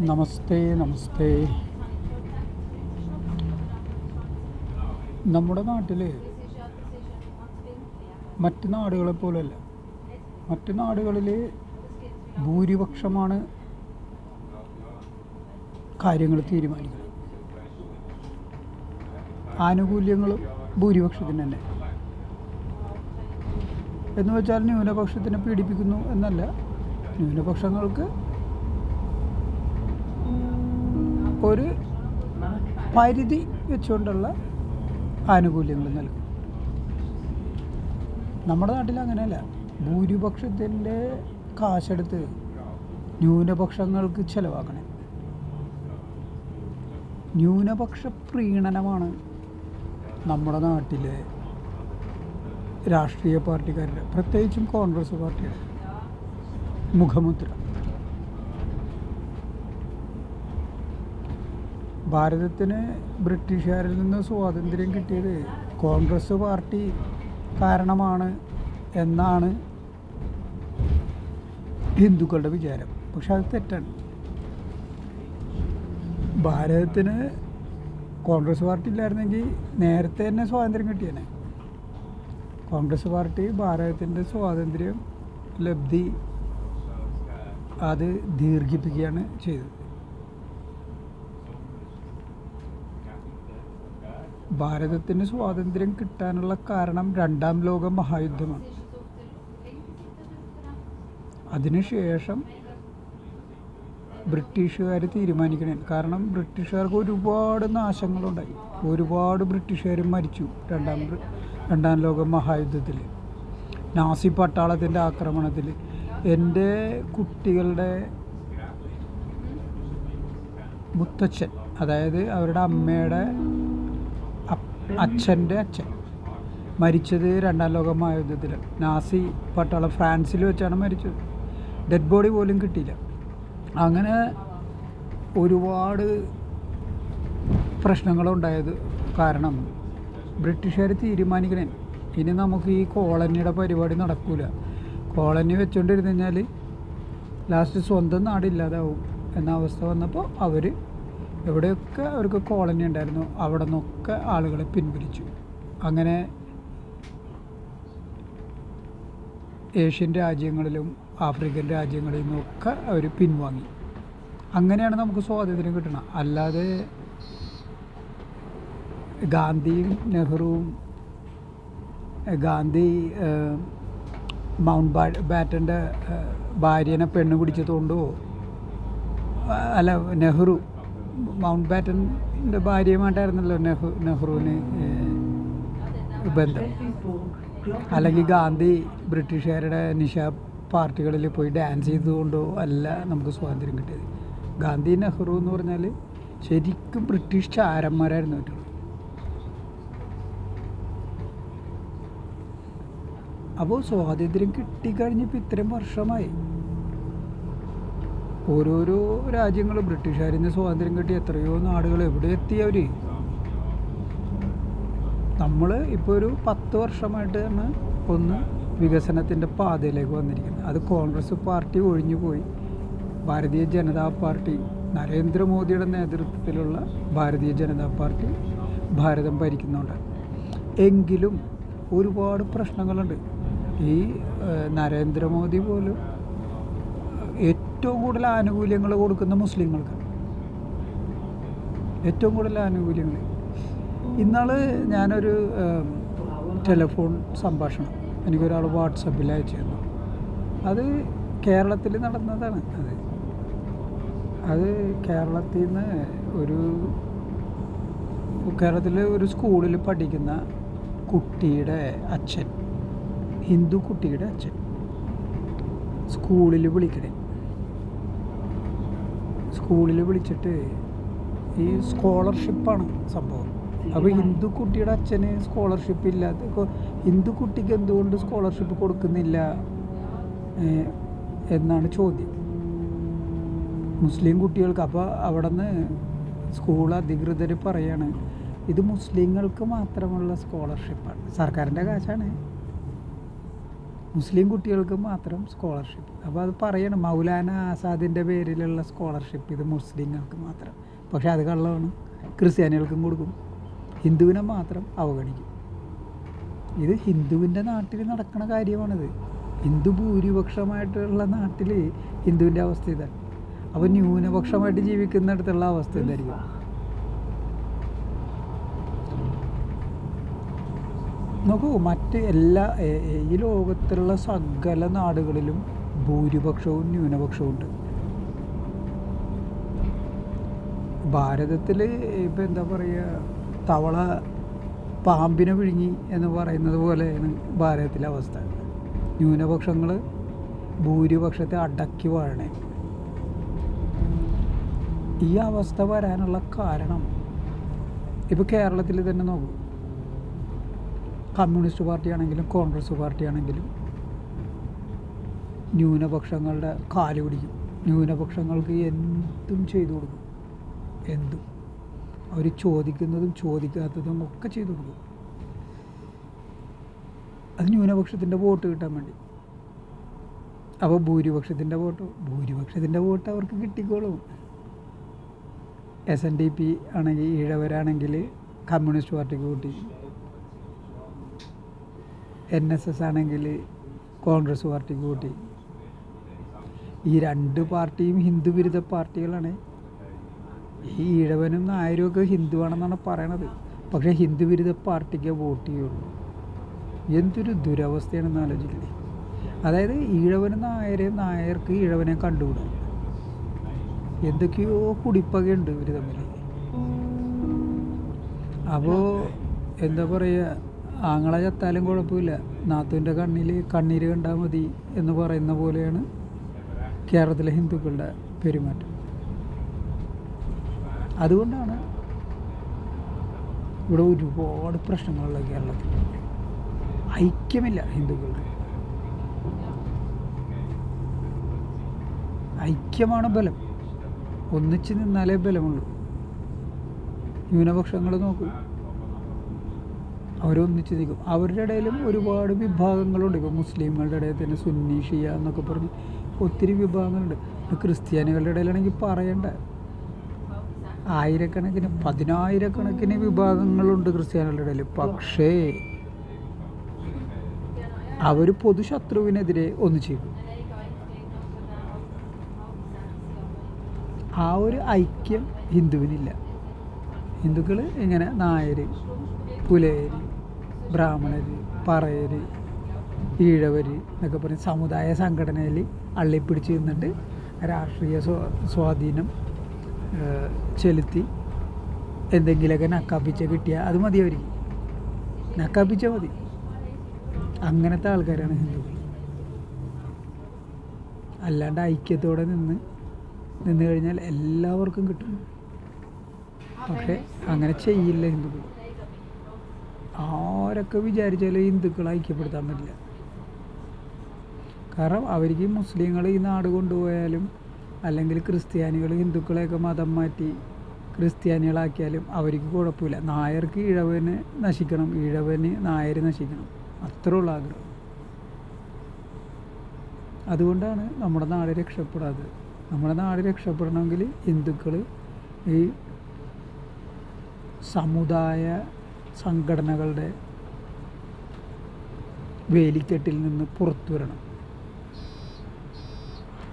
നമസ്തേ നമസ്തേ. നമ്മുടെ നാട്ടിൽ മറ്റു നാടുകളെ പോലെയല്ല. മറ്റു നാടുകളിൽ ഭൂരിപക്ഷമാണ് കാര്യങ്ങൾ തീരുമാനിക്കുന്നത്. ആനുകൂല്യങ്ങൾ ഭൂരിപക്ഷത്തിന് തന്നെ. എന്ന് വെച്ചാൽ ന്യൂനപക്ഷത്തിനെ പീഡിപ്പിക്കുന്നു എന്നല്ല. ന്യൂനപക്ഷങ്ങൾക്ക് ഒരു പരിധി വെച്ചുകൊണ്ടുള്ള ആനുകൂല്യങ്ങൾ നൽകും. നമ്മുടെ നാട്ടിൽ അങ്ങനെയല്ല. ഭൂരിപക്ഷത്തിന്റെ കാശെടുത്ത് ന്യൂനപക്ഷങ്ങൾക്ക് ചിലവാക്കണേ. ന്യൂനപക്ഷ പ്രീണനമാണ് നമ്മുടെ നാട്ടിലെ രാഷ്ട്രീയ പാർട്ടിക്കാരുടെ പ്രത്യേകിച്ചും കോൺഗ്രസ് പാർട്ടിയുടെ മുഖമുദ്ര. ഭാരതത്തിന് ബ്രിട്ടീഷുകാരിൽ നിന്ന് സ്വാതന്ത്ര്യം കിട്ടിയത് കോൺഗ്രസ് പാർട്ടി കാരണമാണ് എന്നാണ് ഹിന്ദുക്കളുടെ വിചാരം. പക്ഷെ അത് തെറ്റാണ്. ഭാരതത്തിന് കോൺഗ്രസ് പാർട്ടി ഇല്ലായിരുന്നെങ്കിൽ നേരത്തെ തന്നെ സ്വാതന്ത്ര്യം കിട്ടിയേനെ. കോൺഗ്രസ് പാർട്ടി ഭാരതത്തിന്റെ സ്വാതന്ത്ര്യം ലബ്ധി അത് ദീർഘിപ്പിക്കുകയാണ് ചെയ്തത്. ഭാരതത്തിന് സ്വാതന്ത്ര്യം കിട്ടാനുള്ള കാരണം രണ്ടാം ലോക മഹായുദ്ധമാണ്. അതിനുശേഷം ബ്രിട്ടീഷുകാർ തീരുമാനിക്കണേ. കാരണം ബ്രിട്ടീഷുകാർക്ക് ഒരുപാട് നാശങ്ങളുണ്ടായി. ഒരുപാട് ബ്രിട്ടീഷുകാർ മരിച്ചു രണ്ടാം രണ്ടാം ലോക മഹായുദ്ധത്തിൽ നാസി പട്ടാളത്തിന്റെ ആക്രമണത്തിൽ എന്റെ കുട്ടികളുടെ മുത്തച്ഛൻ അതായത് അവരുടെ അമ്മയുടെ അച്ഛന്റെ അച്ഛൻ. മരിച്ചത് രണ്ടാം ലോക മഹായുദ്ധത്തിൽ നാസി പട്ടാളം ഫ്രാൻസിൽ വെച്ചാണ് മരിച്ചത്. ഡെഡ് ബോഡി പോലും കിട്ടിയില്ല. അങ്ങനെ ഒരുപാട് പ്രശ്നങ്ങളുണ്ടായത് കാരണം ബ്രിട്ടീഷുകാർ തീരുമാനിക്കണേ. ഇനി നമുക്ക് ഈ കോളനിയുടെ പരിപാടി നടക്കില്ല കോളനി വെച്ചുകൊണ്ടിരുന്നു കഴിഞ്ഞാൽ ലാസ്റ്റ് സ്വന്തം നാടില്ലാതാവും എന്ന അവസ്ഥ വന്നപ്പോൾ അവർ എവിടെയൊക്കെ അവർക്ക് കോളനി ഉണ്ടായിരുന്നു അവിടെ നിന്നൊക്കെ ആളുകളെ പിൻവലിച്ചു. അങ്ങനെ ഏഷ്യൻ രാജ്യങ്ങളിലും ആഫ്രിക്കൻ രാജ്യങ്ങളിൽ ഒക്കെ അവർ പിൻവാങ്ങി. അങ്ങനെയാണ് നമുക്ക് സ്വാതന്ത്ര്യം കിട്ടണം അല്ലാതെ ഗാന്ധിയും നെഹ്റുവും ഗാന്ധി മൗണ്ട് ബാ ബാറ്റന്റെ ഭാര്യനെ പെണ്ണ് പിടിച്ചതുകൊണ്ടോ അല്ല നെഹ്റു. മൗണ്ട് ബാറ്റന്റെ ഭാര്യയുമായിട്ടായിരുന്നല്ലോ നെഹ്റു നെഹ്റുവിന് ബന്ധം. അല്ലെങ്കിൽ ഗാന്ധി ബ്രിട്ടീഷുകാരുടെ നിശ പാർട്ടികളിൽ പോയി ഡാൻസ് ചെയ്തുകൊണ്ടോ അല്ല നമുക്ക് സ്വാതന്ത്ര്യം കിട്ടിയത്. ഗാന്ധി നെഹ്റു എന്ന് പറഞ്ഞാൽ ശരിക്കും ബ്രിട്ടീഷ് ചാരന്മാരായിരുന്നു പറ്റുള്ളൂ അപ്പോൾ സ്വാതന്ത്ര്യം കിട്ടിക്കഴിഞ്ഞപ്പോൾ ഇത്രയും വർഷമായി. ഓരോരോ രാജ്യങ്ങൾ ബ്രിട്ടീഷുകാരിൽ നിന്ന് സ്വാതന്ത്ര്യം കിട്ടി എത്രയോ നാടുകൾ എവിടെ എത്തി അവർ നമ്മൾ ഇപ്പോൾ ഒരു പത്ത് വർഷമായിട്ടാണ് ഒന്ന് വികസനത്തിന്റെ പാതയിലേക്ക് വന്നിരിക്കുന്നത് അത് കോൺഗ്രസ് പാർട്ടി ഒഴിഞ്ഞു പോയി. ഭാരതീയ ജനതാ പാർട്ടി നരേന്ദ്രമോദിയുടെ നേതൃത്വത്തിലുള്ള ഭാരതീയ ജനതാ പാർട്ടി ഭാരതം ഭരിക്കുന്നുണ്ട്. എങ്കിലും ഒരുപാട് പ്രശ്നങ്ങളുണ്ട്. ഈ നരേന്ദ്രമോദി പോലും ഏറ്റവും കൂടുതൽ ആനുകൂല്യങ്ങൾ കൊടുക്കുന്ന മുസ്ലിങ്ങൾക്ക്. ഏറ്റവും കൂടുതൽ ആനുകൂല്യങ്ങൾ. ഇന്നാൾ ഞാനൊരു ടെലിഫോൺ സംഭാഷണം എനിക്കൊരാൾ വാട്സപ്പിൽ അയച്ചു തന്നു അത് കേരളത്തിൽ നടന്നതാണ് അത്. അത് കേരളത്തിൽ നിന്ന് ഒരു കേരളത്തിൽ ഒരു സ്കൂളിൽ പഠിക്കുന്ന കുട്ടിയുടെ അച്ഛൻ ഹിന്ദു കുട്ടിയുടെ അച്ഛൻ സ്കൂളിൽ വിളിക്കണേ. സ്കൂളിൽ വിളിച്ചിട്ട് ഈ സ്കോളർഷിപ്പാണ് സംഭവം. അപ്പോൾ ഹിന്ദു കുട്ടിയുടെ അച്ഛന് സ്കോളർഷിപ്പ് ഇല്ലാത്ത ഹിന്ദു കുട്ടിക്ക് എന്തുകൊണ്ട് സ്കോളർഷിപ്പ് കൊടുക്കുന്നില്ല? എന്നാണ് ചോദ്യം. മുസ്ലിം കുട്ടികൾക്ക് അപ്പോൾ അവിടെ നിന്ന് സ്കൂൾ അധികൃതർ പറയാണ് ഇത് മുസ്ലിങ്ങൾക്ക് മാത്രമുള്ള സ്കോളർഷിപ്പാണ്. സർക്കാരിന്റെ കാശാണ്. മുസ്ലിം കുട്ടികൾക്ക് മാത്രം സ്കോളർഷിപ്പ് അപ്പോൾ അത് പറയണം മൗലാന ആസാദിന്റെ പേരിലുള്ള സ്കോളർഷിപ്പ് ഇത് മുസ്ലിങ്ങൾക്ക് മാത്രം. പക്ഷേ അത് കള്ളമാണ്. ക്രിസ്ത്യാനികൾക്കും കൊടുക്കും. ഹിന്ദുവിനെ മാത്രം അവഗണിക്കും. ഇത് ഹിന്ദുവിന്റെ നാട്ടിൽ നടക്കുന്ന കാര്യമാണിത്. ഹിന്ദു ഭൂരിപക്ഷമായിട്ടുള്ള നാട്ടിൽ ഹിന്ദുവിന്റെ അവസ്ഥ ഇതാണ്. അപ്പോൾ ന്യൂനപക്ഷമായിട്ട് ജീവിക്കുന്നിടത്തുള്ള അവസ്ഥ എന്തായിരിക്കും? നോക്കൂ മറ്റ് എല്ലാ ഈ ലോകത്തിലുള്ള സകല നാടുകളിലും ഭൂരിപക്ഷവും ന്യൂനപക്ഷവും ഉണ്ട് ഭാരതത്തിൽ ഇപ്പം എന്താ പറയുക തവള പാമ്പിനെ വിഴുങ്ങി എന്ന് പറയുന്നത് പോലെയാണ് ഭാരതത്തിലെ അവസ്ഥ. ന്യൂനപക്ഷങ്ങൾ ഭൂരിപക്ഷത്തെ അടക്കി വാഴണേ. ഈ അവസ്ഥ വരാനുള്ള കാരണം ഇപ്പോൾ കേരളത്തിൽ തന്നെ നോക്കൂ. കമ്മ്യൂണിസ്റ്റ് പാർട്ടിയാണെങ്കിലും കോൺഗ്രസ് പാർട്ടിയാണെങ്കിലും ന്യൂനപക്ഷങ്ങളുടെ കാൽ പിടിക്കും. ന്യൂനപക്ഷങ്ങൾക്ക് എന്തും ചെയ്തു കൊടുക്കും. എന്തും. അവർ ചോദിക്കുന്നതും ചോദിക്കാത്തതും ഒക്കെ ചെയ്തു കൊടുക്കും. അത് ന്യൂനപക്ഷത്തിന്റെ വോട്ട് കിട്ടാൻ വേണ്ടി. അപ്പോൾ ഭൂരിപക്ഷത്തിന്റെ വോട്ട് ഭൂരിപക്ഷത്തിന്റെ വോട്ട് അവർക്ക് കിട്ടിക്കോളും. എസ് എൻ ഡി പി ആണെങ്കിൽ ഈഴവരാണെങ്കിൽ കമ്മ്യൂണിസ്റ്റ് പാർട്ടിക്ക് വോട്ട് ചെയ്യും. എൻ എസ് എസ് ആണെങ്കിൽ കോൺഗ്രസ് പാർട്ടിക്ക് വോട്ട് ചെയ്യും ഈ രണ്ട് പാർട്ടിയും ഹിന്ദു വിരുദ്ധ പാർട്ടികളാണ്. ഈ ഈഴവനും നായരും ഒക്കെ ഹിന്ദുവാണെന്നാണ് പറയണത്. പക്ഷേ ഹിന്ദു വിരുദ്ധ പാർട്ടിക്ക് വോട്ട് ചെയ്യുള്ളൂ. എന്തൊരു ദുരവസ്ഥയാണെന്ന് ആലോചിക്കണേ അതായത് ഈഴവനും നായരെയും നായർക്ക് ഈഴവനെ കണ്ടുകൂടാ. എന്തൊക്കെയോ കുടിപ്പകയുണ്ട് ഇവർ തമ്മിൽ അപ്പോൾ എന്താ പറയുക ആങ്ങളെ ചത്താലും കുഴപ്പമില്ല. നാത്തുവിന്റെ കണ്ണിൽ കണ്ണീര് കണ്ടാൽ മതി എന്ന് പറയുന്ന പോലെയാണ് കേരളത്തിലെ ഹിന്ദുക്കളുടെ പെരുമാറ്റം. അതുകൊണ്ടാണ് ഇവിടെ ഒരുപാട് പ്രശ്നങ്ങളുള്ള കേരളത്തിൽ. ഐക്യമില്ല ഹിന്ദുക്കളുടെ. ഐക്യമാണ് ബലം. ഒന്നിച്ച് നിന്നാലേ ബലമുള്ളൂ. ന്യൂനപക്ഷങ്ങൾ നോക്കൂ. അവരൊന്നിച്ച് നിൽക്കും അവരുടെ ഇടയിലും ഒരുപാട് വിഭാഗങ്ങളുണ്ട്. ഇപ്പോൾ മുസ്ലിങ്ങളുടെ ഇടയിൽ തന്നെ സുന്നി ഷിയ എന്നൊക്കെ പറഞ്ഞ് ഒത്തിരി വിഭാഗങ്ങളുണ്ട്. ക്രിസ്ത്യാനികളുടെ ഇടയിലാണെങ്കിൽ പറയണ്ട. ആയിരക്കണക്കിന് പതിനായിരക്കണക്കിന് വിഭാഗങ്ങളുണ്ട് ക്രിസ്ത്യാനികളുടെ ഇടയിൽ. പക്ഷേ അവർ പൊതുശത്രുവിനെതിരെ ഒന്ന് ചെയ്തു. ആ ഒരു ഐക്യം ഹിന്ദുവിനില്ല. ഹിന്ദുക്കൾ ഇങ്ങനെ നായർ പുലയർ ബ്രാഹ്മണർ പറയർ ഈഴവർ എന്നൊക്കെ പറഞ്ഞ് സമുദായ സംഘടനയിൽ അള്ളിപ്പിടിച്ച് നിന്നിട്ട് രാഷ്ട്രീയ സ്വ സ്വാധീനം ചെലുത്തി എന്തെങ്കിലുമൊക്കെ നക്കാപ്പിച്ച കിട്ടിയാൽ അത് മതി അവർക്ക് നക്കാപ്പിച്ച മതി. അങ്ങനത്തെ ആൾക്കാരാണ് ഹിന്ദുക്കൾ അല്ലാണ്ട് ഐക്യത്തോടെ നിന്ന് നിന്ന് കഴിഞ്ഞാൽ എല്ലാവർക്കും കിട്ടും. പക്ഷേ അങ്ങനെ ചെയ്യില്ല ഹിന്ദുക്കൾ. ആരൊക്കെ വിചാരിച്ചാലും ഹിന്ദുക്കളെ ഐക്യപ്പെടുത്താൻ പറ്റില്ല. കാരണം അവർക്ക് മുസ്ലിങ്ങൾ ഈ നാട് കൊണ്ടുപോയാലും അല്ലെങ്കിൽ ക്രിസ്ത്യാനികൾ ഹിന്ദുക്കളെയൊക്കെ മതം മാറ്റി ക്രിസ്ത്യാനികളാക്കിയാലും അവർക്ക് കുഴപ്പമില്ല. നായർക്ക് ഇഴവന് നശിക്കണം ഇഴവന് നായർ നശിക്കണം. അത്രേ ഉള്ള ആഗ്രഹം. അതുകൊണ്ടാണ് നമ്മുടെ നാട് രക്ഷപ്പെടാത്തത്. നമ്മുടെ നാട് രക്ഷപ്പെടണമെങ്കിൽ ഹിന്ദുക്കൾ ഈ സമുദായ സംഘടനകളുടെ വേലിക്കെട്ടിൽ നിന്ന് പുറത്തു വരണം.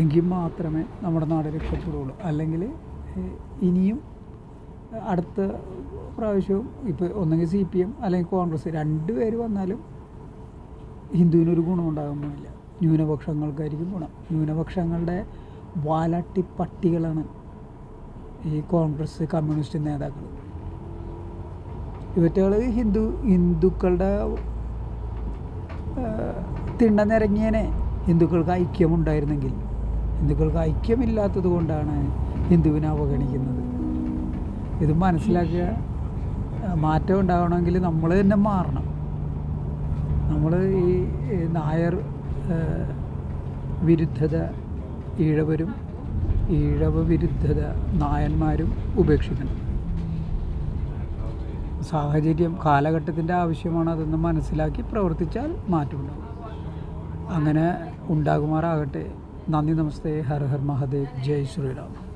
എങ്കിൽ മാത്രമേ നമ്മുടെ നാട് രക്ഷപ്പെടുകയുള്ളൂ. അല്ലെങ്കിൽ ഇനിയും അടുത്ത പ്രാവശ്യവും ഇപ്പോൾ ഒന്നെങ്കിൽ സി പി എം അല്ലെങ്കിൽ കോൺഗ്രസ് രണ്ട് പേര് വന്നാലും ഹിന്ദുവിനൊരു ഗുണമുണ്ടാകുന്നില്ല ന്യൂനപക്ഷങ്ങൾക്കായിരിക്കും ഗുണം. ന്യൂനപക്ഷങ്ങളുടെ വാലാട്ടി പട്ടികളാണ് ഈ കോൺഗ്രസ് കമ്മ്യൂണിസ്റ്റ് നേതാക്കൾ ഇവറ്റകൾ ഹിന്ദു ഹിന്ദുക്കളുടെ തിണ്ണ നിരങ്ങിയനെ ഹിന്ദുക്കൾക്ക് ഐക്യമുണ്ടായിരുന്നെങ്കിൽ. ഹിന്ദുക്കൾക്ക് ഐക്യമില്ലാത്തത് കൊണ്ടാണ് ഹിന്ദുവിനെ അവഗണിക്കുന്നത്. ഇത് മനസ്സിലാക്കുക മാറ്റം ഉണ്ടാവണമെങ്കിൽ നമ്മൾ തന്നെ മാറണം. നമ്മൾ ഈ നായർ വിരുദ്ധത ഈഴവരും ഈഴവ വിരുദ്ധത നായന്മാരും ഉപേക്ഷിക്കണം. സാഹചര്യം കാലഘട്ടത്തിന്റെ ആവശ്യമാണ് അതെന്ന് മനസ്സിലാക്കി പ്രവർത്തിച്ചാൽ മാറ്റമുണ്ടാകും. അങ്ങനെ ഉണ്ടാകുമാറാകട്ടെ. നന്ദി നമസ്തേ. ഹർ ഹർ മഹാദേവ്. ജയ് ശ്രീറാം